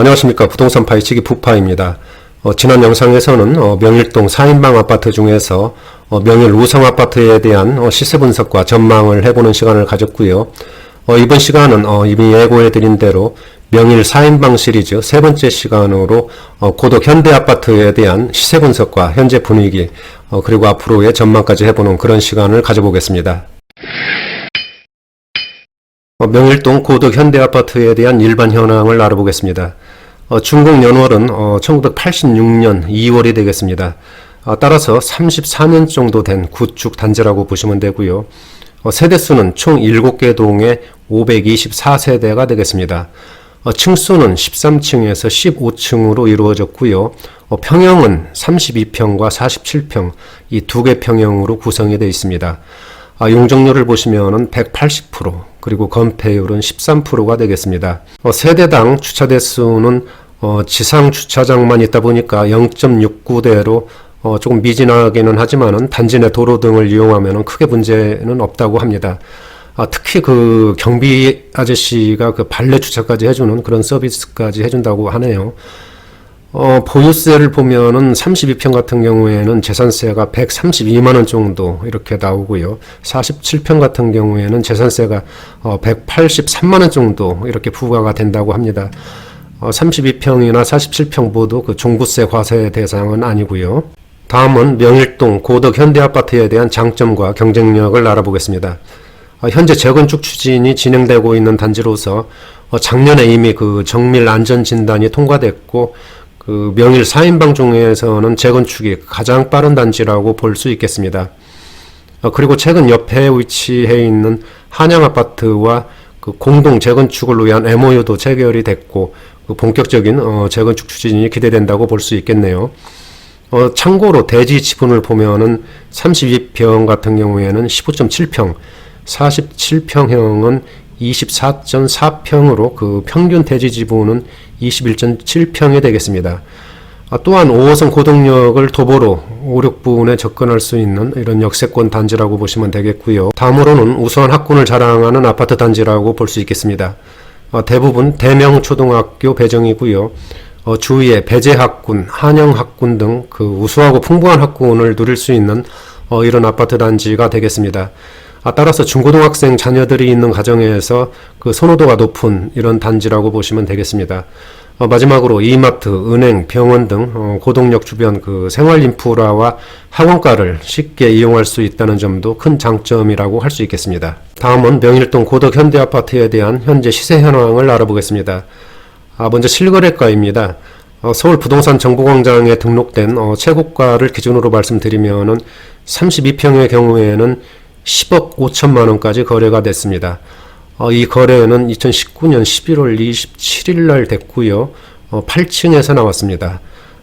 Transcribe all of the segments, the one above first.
안녕하십니까 부동산 파이치기 부파입니다. 어, 지난 영상에서는 어, 명일동 4인방 아파트 중에서 어, 명일 우성 아파트에 대한 어, 시세 분석과 전망을 해보는 시간을 가졌고요. 어, 이번 시간은 어, 이미 예고해드린 대로 명일 4인방 시리즈 세 번째 시간으로 어, 고덕 현대 아파트에 대한 시세 분석과 현재 분위기 어, 그리고 앞으로의 전망까지 해보는 그런 시간을 가져보겠습니다. 어, 명일동 고덕 현대 아파트에 대한 일반 현황을 알아보겠습니다. 어, 준공 연월은 어, 1986년 2월이 되겠습니다. 어, 따라서 34년 정도 된 구축 단지라고 보시면 되고요. 어, 세대수는 총 7개 동에 524세대가 되겠습니다. 어, 층수는 13층에서 15층으로 이루어졌고요. 어, 평형은 32평과 47평 이 두 개 평형으로 구성이 되어 있습니다. 아, 용적률을 보시면은 180% 그리고 건폐율은 13%가 되겠습니다. 어, 세대당 주차 대수는 어, 지상 주차장만 있다 보니까 0.69대로 어, 조금 미진하기는 하지만은 단지 내 도로 등을 이용하면은 크게 문제는 없다고 합니다. 아, 특히 그 경비 아저씨가 그 발레 주차까지 해주는 그런 서비스까지 해준다고 하네요. 어, 보유세를 보면은 32평 같은 경우에는 재산세가 132만 원 정도 이렇게 나오고요. 47평 같은 경우에는 재산세가 어, 183만 원 정도 이렇게 부과가 된다고 합니다. 어, 32평이나 47평 모두 그 종부세 과세 대상은 아니고요. 다음은 명일동 고덕 현대 아파트에 대한 장점과 경쟁력을 알아보겠습니다. 어, 현재 재건축 추진이 진행되고 있는 단지로서 어, 작년에 이미 그 정밀 안전 진단이 통과됐고 그 명일 4인방 중에서는 재건축이 가장 빠른 단지라고 볼 수 있겠습니다. 어, 그리고 최근 옆에 위치해 있는 한양 아파트와 그 공동 재건축을 위한 MOU도 체결이 됐고 그 본격적인 어, 재건축 추진이 기대된다고 볼 수 있겠네요. 어, 참고로 대지 지분을 보면은 32평 같은 경우에는 15.7평, 47평형은 24.4평으로 그 평균 대지 지분은 21.7평이 되겠습니다. 아, 또한 5호선 고덕역을 도보로 5, 6분에 접근할 수 있는 이런 역세권 단지라고 보시면 되겠고요. 다음으로는 우수한 학군을 자랑하는 아파트 단지라고 볼 수 있겠습니다. 어, 대부분 대명 초등학교 배정이고요. 어, 주위에 배재 학군, 한영 학군 등 그 우수하고 풍부한 학군을 누릴 수 있는 어, 이런 아파트 단지가 되겠습니다. 아, 따라서 중고등학생 자녀들이 있는 가정에서 그 선호도가 높은 이런 단지라고 보시면 되겠습니다. 어, 마지막으로 이마트, 은행, 병원 등 어, 고동역 주변 그 생활 인프라와 학원가를 쉽게 이용할 수 있다는 점도 큰 장점이라고 할 수 있겠습니다. 다음은 명일동 고덕 현대 아파트에 대한 현재 시세 현황을 알아보겠습니다. 아, 먼저 실거래가입니다. 어, 서울 부동산 정보광장에 등록된 어, 최고가를 기준으로 말씀드리면은 32평의 경우에는 10억 5천만 원까지 거래가 됐습니다. 어, 이 거래는 2019년 11월 27일 날 됐고요. 어, 8층에서 나왔습니다.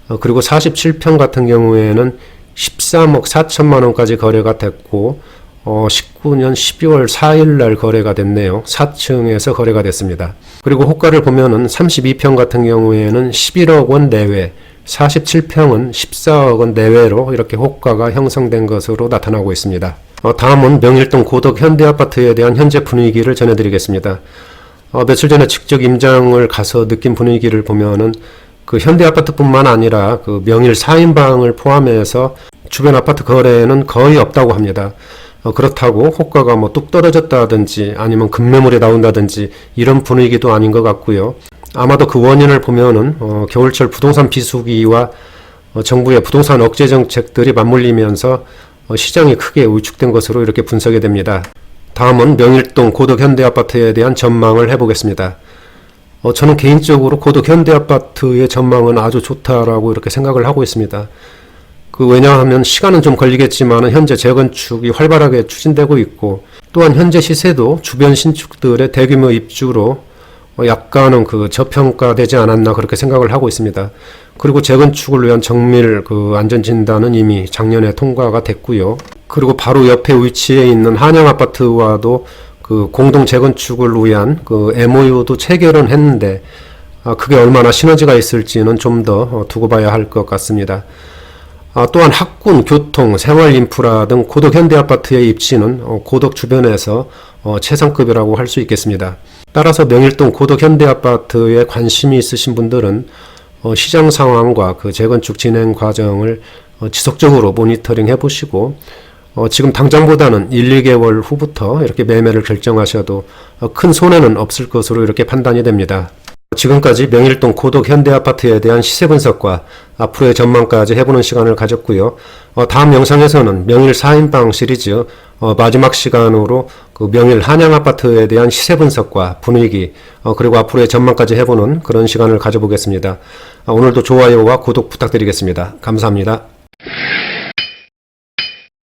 어, 그리고 47평 같은 경우에는 13억 4천만 원까지 거래가 됐고 어, 19년 12월 4일 날 거래가 됐네요. 4층에서 거래가 됐습니다. 그리고 호가를 보면은 32평 같은 경우에는 11억 원 내외, 47평은 14억 원 내외로 이렇게 호가가 형성된 것으로 나타나고 있습니다. 어, 다음은 명일동 고덕 현대아파트에 대한 현재 분위기를 전해드리겠습니다. 어, 며칠 전에 직접 임장을 가서 느낀 분위기를 보면은 그 현대 아파트뿐만 아니라 그 명일 4인방을 포함해서 주변 아파트 거래는 거의 없다고 합니다. 어, 그렇다고 호가가 뭐 뚝 떨어졌다든지 아니면 급매물이 나온다든지 이런 분위기도 아닌 것 같고요. 아마도 그 원인을 보면은 어, 겨울철 부동산 비수기와 어, 정부의 부동산 억제 정책들이 맞물리면서 어, 시장이 크게 위축된 것으로 이렇게 분석이 됩니다. 다음은 명일동 고덕 현대아파트에 대한 전망을 해보겠습니다. 어, 저는 개인적으로 고덕 현대아파트의 전망은 아주 좋다라고 이렇게 생각을 하고 있습니다. 그 왜냐하면 시간은 좀 걸리겠지만 현재 재건축이 활발하게 추진되고 있고 또한 현재 시세도 주변 신축들의 대규모 입주로 어, 약간은 그 저평가되지 않았나 그렇게 생각을 하고 있습니다. 그리고 재건축을 위한 정밀 그 안전 진단은 이미 작년에 통과가 됐고요. 그리고 바로 옆에 위치해 있는 한양 아파트와도 그 공동 재건축을 위한 그 MOU도 체결은 했는데 아, 그게 얼마나 시너지가 있을지는 좀 더 두고 봐야 할 것 같습니다. 아, 또한 학군, 교통, 생활 인프라 등 고덕 현대 아파트의 입지는 어, 고덕 주변에서 어, 최상급이라고 할 수 있겠습니다. 따라서 명일동 고덕 현대아파트에 관심이 있으신 분들은 어, 시장 상황과 그 재건축 진행 과정을 어, 지속적으로 모니터링 해보시고 어, 지금 당장보다는 1, 2개월 후부터 이렇게 매매를 결정하셔도 어, 큰 손해는 없을 것으로 이렇게 판단이 됩니다. 지금까지 명일동 고덕 현대아파트에 대한 시세 분석과 앞으로의 전망까지 해보는 시간을 가졌고요. 어, 다음 영상에서는 명일 4인방 시리즈 어, 마지막 시간으로 그 명일 한양아파트에 대한 시세 분석과 분위기 어, 그리고 앞으로의 전망까지 해보는 그런 시간을 가져보겠습니다. 아, 오늘도 좋아요와 구독 부탁드리겠습니다. 감사합니다.